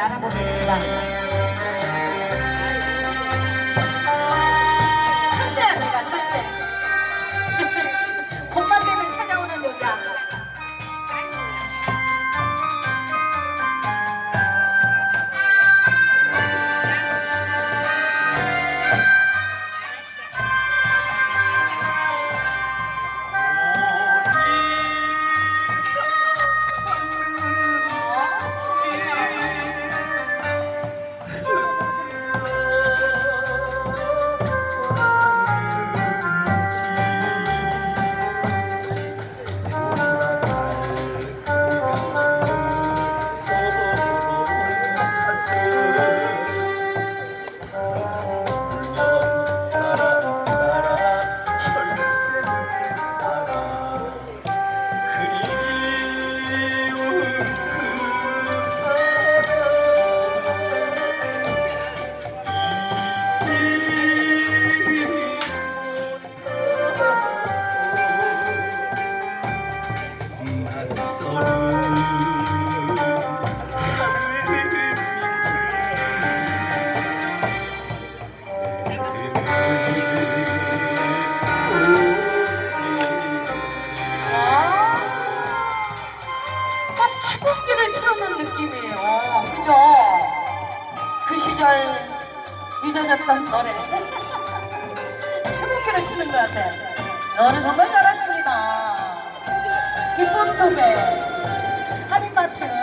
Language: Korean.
알아보겠습니다. 틀어놓은 느낌이에요. 그죠? 그 시절 잊어졌던 노래. 추궁기를 치는 것 같아요. 너는 정말 잘하십니다. 기쁜 투배, 한인마트 2주년 행사가 아주